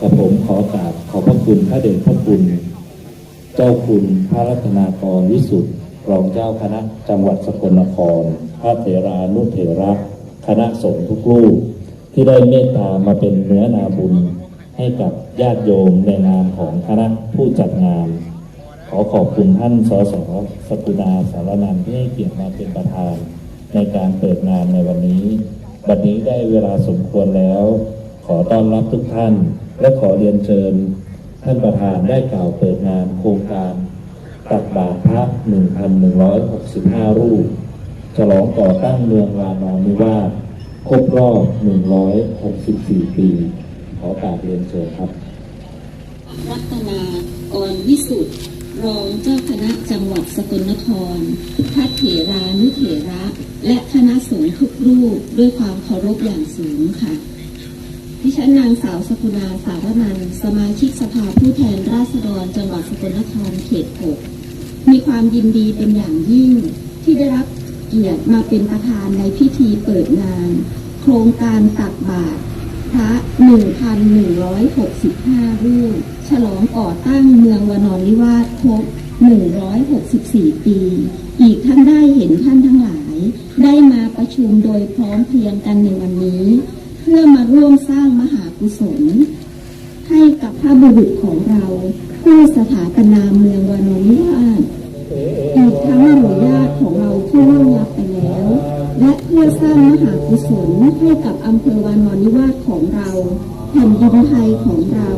กับผมขอกราบขอบพระคุณพระเดชพระคุณ เจ้าคุณพระรัตนากรวิสุทธิ์รองเจ้าคณะจังหวัดสกลนคร พระเถรานุเถระคณะสงฆ์ทุกรูปที่ได้เมตตามาเป็นเนื้อนาบุญให้กับญาติโยมในนามของคณะผู้จัดงาน ขอขอบคุณท่านสสสกุณาสารนันท์ที่ให้เกียรติมาเป็นประธาน ในการเปิดงานในวันนี้ วันนี้ได้เวลาสมควรแล้ว ขอต้อนรับทุกท่าน และขอเรียนเชิญท่านประธานได้กล่าวเปิดงานโครงการตักบาตรพระ 1,165 รูป ฉลองก่อตั้งเมืองวานอนนิวาสครบรอบ 164 ปี ขอกราบเรียนเชิญครับรัตนากรวิสุทธิ์รองเจ้าคณะจังหวัดสกลนคร พระเถรานุเถระ และคณะสงฆ์ทุกรูปด้วยความเคารพอย่างสูงค่ะ ดิฉันนางสาวสกุณาสารนันสมาชิกสภาผู้แทนราษฎรจังหวัดสกลนครเขตหกมีความยินดีเป็นอย่างยิ่งที่ได้รับเกียรติมาเป็นประธานในพิธีเปิดงาน โครงการตักบาตรพระ 1,165 รูป ฉลองก่อตั้งเมืองวานอนนิวาสครบ 164 ปี อีกท่านได้เห็นท่านทั้งหลาย ได้มาประชุมโดยพร้อมเพรียงกันในวันนี้ พื่อมาร่วมสร้างมหากุศล ให้กับพระบุรุษของเราผู้สถาปนาเมืองวานนิวาสอีกทั้งหมู่ญาติของเราที่ล่วงลับไปแล้ว และเพื่อสร้างมหากุศลให้กับอำเภอวานนนิวาสของเรา แผ่นดินไทยของเรา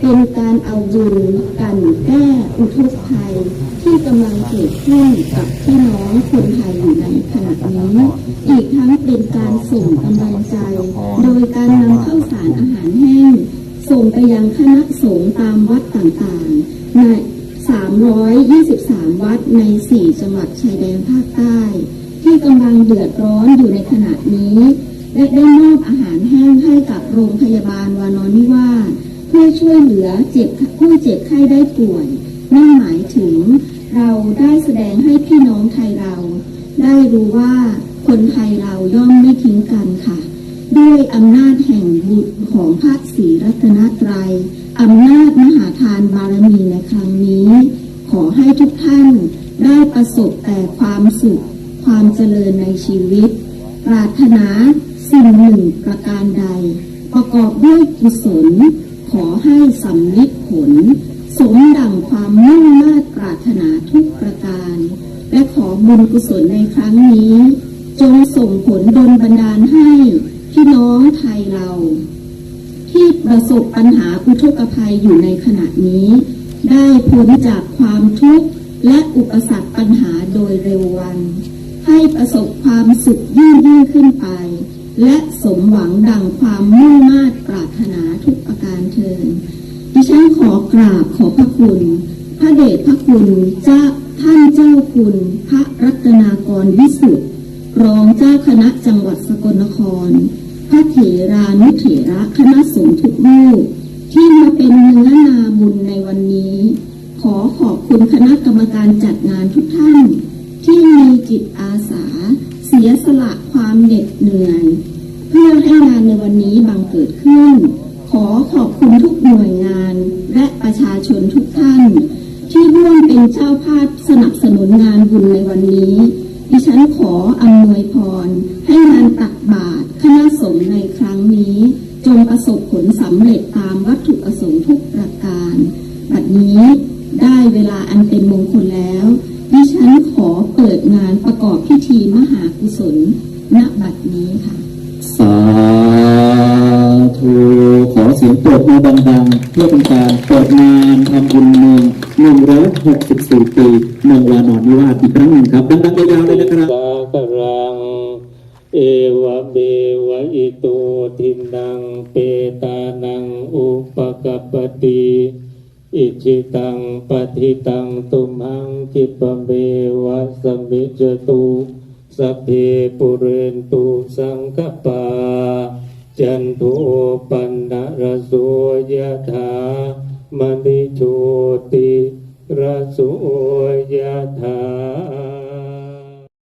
เป็นการเอาบุญกันแก้อุทกภัยที่กำลังเกิดขึ้นกับพี่น้องคนไทยอยู่ในขณะนี้อีกทั้งเป็นการส่งกำลังใจ โดยการนำข้าวสารอาหารแห้ง ส่งไปยังคณะสงฆ์ตามวัดต่างๆใน323 วัดใน 4 จังหวัดชายแดนภาคใต้ ที่กำลังเดือดร้อนอยู่ในขณะนี้ และได้มอบอาหารแห้งให้กับโรงพยาบาลวานอนนิวาสเพื่อช่วยเหลือเจ็บผู้เจ็บไข้ได้ป่วยนั่นหมายถึงเราได้แสดงให้พี่น้องไทยเรา ได้รู้ว่าคนไทยเราย่อมไม่ทิ้งกันค่ะ ด้วยอำนาจแห่งบุตรของพระศรีรัตนตรัยอำนาจมหาทานบารมีในครั้งนี้ ขอให้ทุกท่านได้ประสบแต่ความสุข ความเจริญในชีวิต ปรารถนา สิ่งหนึ่งประการใด ประกอบด้วยกุศล ขอให้สำลิดผล สมดังความมุ่งมา่ปรารถนาทุกประการ และขอบุญกุศลในครั้งนี้ จงส่งผลดลบันดาลให้พี่น้องไทยเรา ที่ประสบปัญหาอุทกภัยอยู่ในขณะนี้ ได้พ้นจากความทุกข์และอุปสรรคปัญหาโดยเร็ววัน ให้ประสบความสุขยิ่งยิ่งขึ้นไป และสมหวังดังความมุ่งมา่ปรารถนาทุกประการเทินดิฉันขอกราบขอพระคุณ พระเดชพระคุณเจ้าท่านเจ้าคุณ พระรัตนากรวิสุทธิ์รองเจ้าคณะจังหวัดสกลนคร พระเถรานุเถระคณะสงฆ์ทุกรูปที่มาเป็นเนื้อนาบุญในวันนี้ ขอขอบคุณคณะกรรมการจัดงานทุกท่าน ที่มีจิตอาสา สียสละความเหน็ดเหนื่อย เพื่อให้งานในวันนี้บังเกิดขึ้น ขอขอบคุณทุกหน่วยงาน และประชาชนทุกท่าน ที่ร่วมเป็นเจ้าภาพสนับสนุนงานบุญในวันนี้ ดิฉันขออำนวยพร ให้งานตักบาตรคณะสงฆ์ในครั้งนี้ จงประสบผลสำเร็จตามวัตถุประสงค์ทุกประการ บัดนี้ได้เวลาอันเป็นมงคลแล้ว ดิฉันขอเปิดงานประกอบพิธีมหากุศลณบัดนี้ค่ะ สาธุขอเสียงปรบมือดังๆ เพื่อเป็นการเปิดงานทำบุญเมือง164 ปีเมืองวานอนนิวาสอีกครั้งหนึ่งครับ ดังๆยาวๆเลยนะครับสากรัง เอวะเบวะอิโตทินังเปตานังอุปกปปติ อิจิตังปฏิตังตุมหังคิปเมวะสมมิจตุสัพเพปุเรนตุสังกปาจันโทปันนรโสยถามณิโชติรโสยถา